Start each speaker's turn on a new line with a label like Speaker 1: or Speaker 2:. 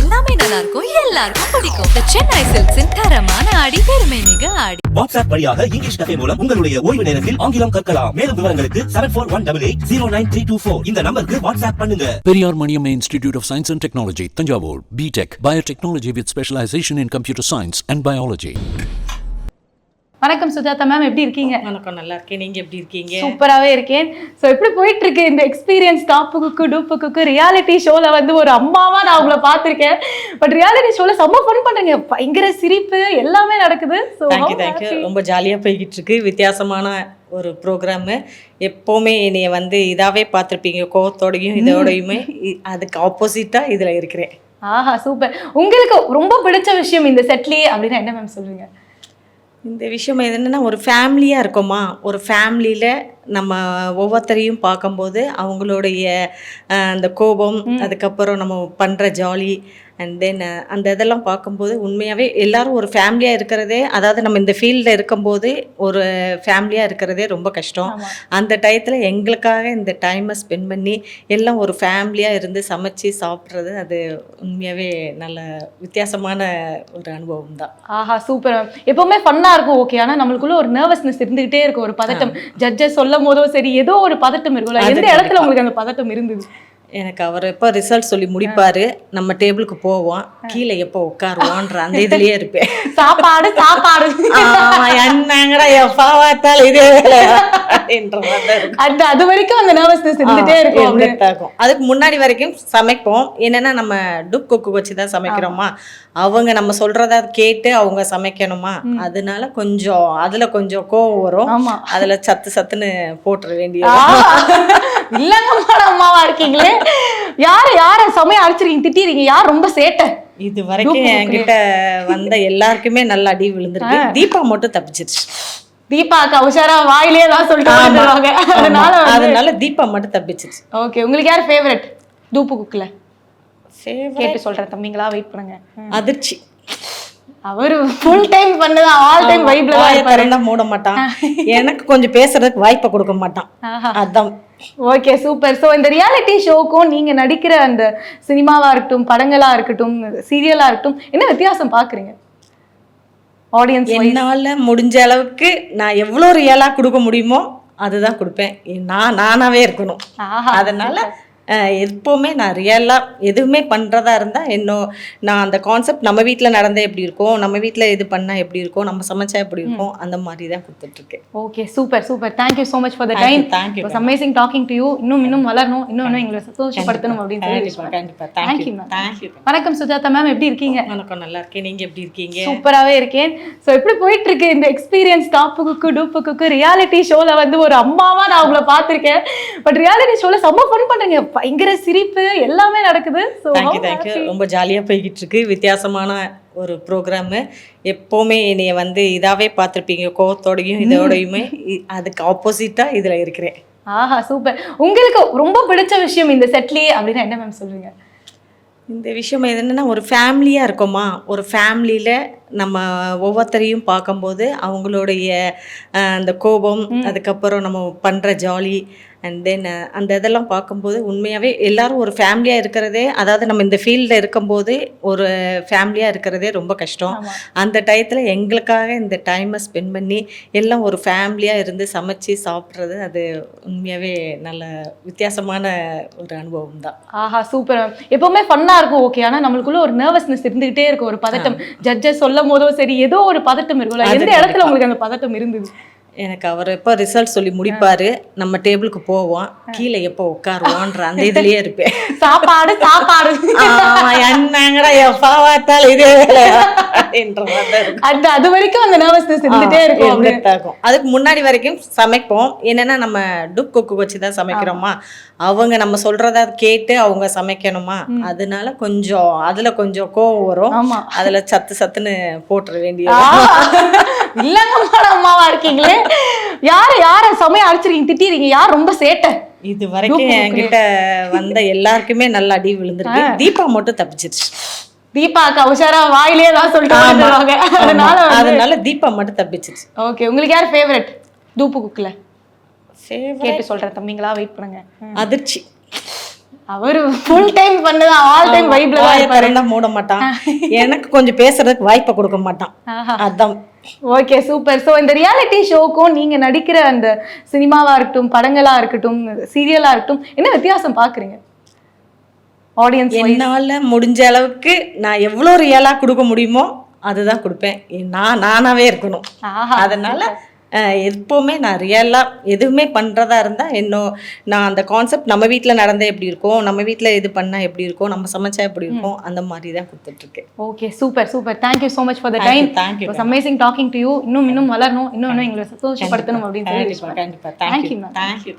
Speaker 1: எல்லாமே நல்லா இருக்கும் எல்லாருக்கும் பிடிக்கும். சென்னை சில்க்ஸின் தரமான ஆடி பெருமை மிக ஆடி.
Speaker 2: வாட்ஸ்அப் வழியாக இங்கிலீஷ் கஃபே மூலம் உங்களுடைய ஓய்வு நேரத்தில் ஆங்கிலம் கற்கலாம். மேலும் விவரங்களுக்கு seven four one double eight zero nine three two four இந்த நம்பருக்கு வாட்ஸ்அப் பண்ணுங்க.
Speaker 3: Periyar Maniamma Institute of Science and Technology, Tanjavur, BTech, Biotechnology with specialization in computer science and biology.
Speaker 4: வணக்கம் சுஜாதா மேம் எப்படி இருக்கீங்க?
Speaker 5: வணக்கம் நல்லா இருக்கேன். நீங்க எப்படி இருக்கீங்க?
Speaker 4: சூப்பராகவே இருக்கேன். ஸோ எப்படி போயிட்டு இருக்கு இந்த experience top cook dupe cook reality ஷோல வந்து ஒரு அம்மாவா நான் உங்களை பார்த்துருக்கேன். பட் ரியாலிட்டி ஷோல செம்ம ஃபன் பண்றீங்க பயங்கர சிரிப்பு எல்லாமே நடக்குது. ஸோ
Speaker 5: ரொம்ப ஜாலியாக போய்கிட்டு இருக்கு வித்தியாசமான ஒரு ப்ரோக்ராமு எப்போவுமே என்னைய வந்து இதாவே பார்த்துருப்பீங்க. கோவத்தோடையும் இதோடையுமே. அதுக்கு ஆப்போசிட்டாக இதில் இருக்கிறேன்.
Speaker 4: ஆஹா சூப்பர் உங்களுக்கு ரொம்ப பிடிச்ச விஷயம் இந்த செட்லயே அப்படின்னா என்ன மேம் சொல்லுவீங்க
Speaker 5: இந்த விஷயம் என்னென்னா ஒரு ஃபேமிலியாக இருக்கோமா? ஒரு ஃபேமிலியில் நம்ம ஒவ்வொருத்தரையும் பார்க்கும்போது அவங்களுடைய அந்த கோபம் அதுக்கப்புறம் நம்ம பண்ணுற ஜாலி அண்ட் தென் அந்த இதெல்லாம் பார்க்கும்போது உண்மையாகவே எல்லாரும் ஒரு ஃபேமிலியாக இருக்கிறதே அதாவது நம்ம இந்த ஃபீல்டில் இருக்கும்போது ஒரு ஃபேமிலியாக இருக்கிறதே ரொம்ப கஷ்டம். அந்த டயத்தில் எங்களுக்காக இந்த டைமை ஸ்பெண்ட் பண்ணி எல்லாம் ஒரு ஃபேமிலியாக இருந்து சமைச்சு சாப்பிட்றது அது உண்மையாகவே நல்ல வித்தியாசமான ஒரு அனுபவம் தான்.
Speaker 4: ஆஹா சூப்பர் எப்பவுமே ஃபன்னா இருக்கும் ஓகே ஆனா நம்மளுக்குள்ள ஒரு நர்வஸ்னஸ் இருந்துகிட்டே இருக்கும் ஒரு பதட்டம். ஜட்ஜஸ் சொல்லும் போதோ சரி ஏதோ ஒரு பதட்டம் இருக்கும்ல எந்த இடத்துல. உங்களுக்கு அந்த பதட்டம் இருந்தது
Speaker 5: எனக்கு அவர் எப்போ ரிசல்ட் சொல்லி முடிப்பாரு நம்ம டேபிளுக்கு போவோம். கீழே எப்போ உட்காருவோன்ற அந்த இதுலயே இருப்பேன்.
Speaker 4: சாப்பாடு சாப்பாடு.
Speaker 5: என்னங்கடா எப்பா பார்த்தாலும் இதே.
Speaker 4: அது அது வரைக்கும் அந்த நர்வஸ்னஸ் இருந்துட்டே இருக்கும்.
Speaker 5: அதுக்கு முன்னாடி வரைக்கும் சமைப்போம். என்னன்னா நம்ம டுக் குக்கு வச்சு தான் சமைக்கிறோமா? அவங்க நம்ம சொல்றத கேட்டு அவங்க சமைக்கணுமா? அதனால கொஞ்சம் அதுல கொஞ்சம் கோவம் வரும். அதுல சத்து சத்துன்னு போட்டுற வேண்டிய
Speaker 4: இல்லங்கம்மான அம்மாவா இருக்கீங்களே? யாரு யார சமயம் அடிச்சிருக்கீங்க? திட்டிருக்கீங்க. யார் ரொம்ப சேட்டை?
Speaker 5: இது வரைக்கும் என்கிட்ட வந்த எல்லாருக்குமே நல்ல அடி விழுந்திருக்கு. தீபா மட்டும் தப்பிச்சிருச்சு.
Speaker 4: தீபா அக்கா உஷாரா வாயிலே தான் சொல்லிட்டு அதனால
Speaker 5: அதனால தீபா மட்டும் தப்பிச்சிருச்சு.
Speaker 4: ஓகே உங்களுக்கு யார் ஃபேவரட் தூப்பு குக்குல. கேட்டு சொல்றேன் தம்பிங்களா வெயிட் பண்ணுங்க.
Speaker 5: அதிர்ச்சி.
Speaker 4: அவரு ஃபுல் டைம் பண்ணது ஆல் டைம் வைப்ல
Speaker 5: திறந்தா மூட மாட்டான். எனக்கு கொஞ்சம் பேசுறதுக்கு வாய்ப்பை கொடுக்க மாட்டான். அதான்.
Speaker 4: ஓகே சூப்பர் ஸோ இந்த ரியாலிட்டி ஷோக்கும் நீங்க நடிக்கிற அந்த சினிமாவா இருக்கட்டும் படங்களா இருக்கட்டும் சீரியலா இருக்கட்டும் என்ன வித்தியாசம் பாக்குறீங்க? ஆடியன்ஸ்
Speaker 5: என்னால முடிஞ்ச அளவுக்கு நான் எவ்வளோ ரியலா கொடுக்க முடியுமோ அதுதான் கொடுப்பேன். நான் நானாவே இருக்கணும். அதனால எப்பவுமே நான் ரியலா எதுவுமே பண்றதா இருந்தா இன்னும் நான் அந்த கான்செப்ட் நம்ம வீட்ல நடந்தா எப்படி இருக்கும்? நம்ம வீட்ல இது பண்ணா எப்படி இருக்கும்? நம்ம சமைச்சா எப்படி இருக்கும்? அந்த மாதிரி தான் கொடுத்துட்டு இருக்கேன்
Speaker 4: okay super super thank you so much for the time it's amazing talking to you இன்னும் இன்னும் வளரணும். இன்னும் இன்னும் எங்களை சந்தோஷப்படுத்தணும் அப்படின்னு சொல்லி wish
Speaker 5: கண்டிப்பா.
Speaker 4: பண்றேன்.
Speaker 5: கண்டிப்பா
Speaker 4: Thank
Speaker 5: தேங்க்யூ. தேங்க்யூ
Speaker 4: வணக்கம் சுஜாதா மேம் எப்படி இருக்கீங்க?
Speaker 5: வணக்கம். நல்லா இருக்கேன். நீங்க எப்படி இருக்கீங்க?
Speaker 4: சூப்பராகவே இருக்கேன். ஸோ எப்படி போயிட்டு இருக்கு இந்த experience top cook dupe cook reality ஷோல வந்து ஒரு அம்மாவா நான் உங்களை பார்த்துருக்கேன். பட் ரியாலிட்டி ஷோல செம்ம ஃபன் பண்றீங்க பயங்கர சிரிப்பு எல்லாமே நடக்குது. ஸோ
Speaker 5: தேங்க்யூ தேங்க்யூ ரொம்ப ஜாலியாக போய்கிட்டு இருக்கு வித்தியாசமான ஒரு ப்ரோக்ராமு எப்போவுமே என்னைய வந்து இதாவே பார்த்துருப்பீங்க. கோவத்தோடையும் இதோடையுமே. அதுக்கு ஆப்போசிட்டாக இதில் இருக்கிறேன்.
Speaker 4: ஆஹா சூப்பர். உங்களுக்கு ரொம்ப பிடிச்ச விஷயம் இந்த செட்லயே அப்படின்னா என்ன மேம் சொல்லுவீங்க
Speaker 5: இந்த விஷயம் என்னென்னா ஒரு ஃபேமிலியாக இருக்கோமா? ஒரு ஃபேமிலியில் நம்ம ஒவ்வொருத்தரையும் பார்க்கும்போது அவங்களுடைய அந்த கோபம் அதுக்கப்புறம் நம்ம பண்ணுற ஜாலி அண்ட் தென் அந்த இதெல்லாம் பார்க்கும்போது உண்மையாகவே எல்லாரும் ஒரு ஃபேமிலியாக இருக்கிறதே அதாவது நம்ம இந்த ஃபீல்டில் இருக்கும்போது ஒரு ஃபேமிலியாக இருக்கிறதே ரொம்ப கஷ்டம். அந்த டயத்தில் எங்களுக்காக இந்த டைமை ஸ்பெண்ட் பண்ணி எல்லாம் ஒரு ஃபேமிலியாக இருந்து சமைச்சு சாப்பிட்றது அது உண்மையாகவே நல்ல வித்தியாசமான ஒரு அனுபவம் தான்.
Speaker 4: ஆஹா சூப்பர் மேம் எப்பவுமே ஃபன்னா இருக்கும் ஓகே ஆனா நம்மளுக்குள்ள ஒரு நர்வஸ்னஸ் இருந்துகிட்டே இருக்கும் ஒரு பதட்டம். ஜட்ஜஸ் சொல்லும் போதோ சரி ஏதோ ஒரு பதட்டம் இருக்கும்ல. எந்த இடத்துல. உங்களுக்கு அந்த பதட்டம் இருந்தது?
Speaker 5: எனக்கு அவர் எப்போ ரிசல்ட் சொல்லி முடிப்பாரு நம்ம டேபிளுக்கு போவோம். கீழே எப்போ உட்காருவோன்ற அந்த இதுலயே இருப்பேன்.
Speaker 4: சாப்பாடு சாப்பாடு.
Speaker 5: என்னங்கடா எப்பா பார்த்தாலும் இதே.
Speaker 4: அது அது வரைக்கும் அந்த நர்வஸ்னஸ் இருந்துட்டே இருக்கும்.
Speaker 5: அதுக்கு முன்னாடி வரைக்கும் சமைப்போம். என்னன்னா நம்ம டுக் குக்கு வச்சு தான் சமைக்கிறோமா? அவங்க நம்ம சொல்றத கேட்டு அவங்க சமைக்கணுமா? அதனால கொஞ்சம் அதுல கொஞ்சம் கோவம் வரும். அதுல சத்து சத்துன்னு போட்டுற வேண்டிய
Speaker 4: இல்லங்கம்மான அம்மாவா இருக்கீங்களே? யாரு யார சமயம் அடிச்சிருக்கீங்க திட்டிருக்கீங்க? யார் ரொம்ப சேட்டை?
Speaker 5: இது வரைக்கும் என்கிட்ட வந்த எல்லாருக்குமே நல்ல அடி விழுந்திருக்கு. தீபா மட்டும் தப்பிச்சிருச்சு.
Speaker 4: தீபா அக்கா உஷாரா வாயிலே தான் சொல்லிட்டு அதனால
Speaker 5: அதனால தீபா மட்டும் தப்பிச்சிருச்சு.
Speaker 4: ஓகே உங்களுக்கு யார் ஃபேவரட் தூப்பு குக்குல. கேட்டு சொல்றேன் தம்பிங்களா வெயிட் பண்ணுங்க.
Speaker 5: அதிர்ச்சி.
Speaker 4: அவரு ஃபுல் டைம் பண்ணுதான் ஆல் டைம் வைப்ல தான்
Speaker 5: மூட மாட்டான். எனக்கு கொஞ்சம் பேசுறதுக்கு வாய்ப்பை கொடுக்க மாட்டான். அதான்.
Speaker 4: ஓகே சூப்பர் ஸோ இந்த ரியாலிட்டி ஷோக்கும் நீங்க நடிக்கிற அந்த சினிமாவா இருக்கட்டும் படங்களா இருக்கட்டும் சீரியலா இருக்கட்டும் என்ன வித்தியாசம் பாக்குறீங்க? ஆடியன்ஸ்
Speaker 5: என்னால முடிஞ்ச அளவுக்கு நான் எவ்வளோ ரியலா கொடுக்க முடியுமோ அதுதான் கொடுப்பேன். நான் நானாவே இருக்கணும். அதனால எப்பவுமே நான் ரியலா எதுவுமே பண்றதா இருந்தா இன்னும் நான் அந்த கான்செப்ட் நம்ம வீட்ல நடந்தா எப்படி இருக்கும் நம்ம வீட்ல இது பண்ணா எப்படி இருக்கும் நம்ம சமைச்சா எப்படி இருக்கும் அந்த மாதிரி தான் கொடுத்துட்டு இருக்கேன்
Speaker 4: okay super super thank you so much for the time
Speaker 5: you,
Speaker 4: was amazing talking to you இன்னும் இன்னும் வளரணும் இன்னும் இன்னும் எங்களை சந்தோஷப்படுத்தணும் அப்படின்னு சொல்லி
Speaker 5: கண்டிப்பா கண்டிப்பா.
Speaker 4: Thank you
Speaker 5: thank you thank you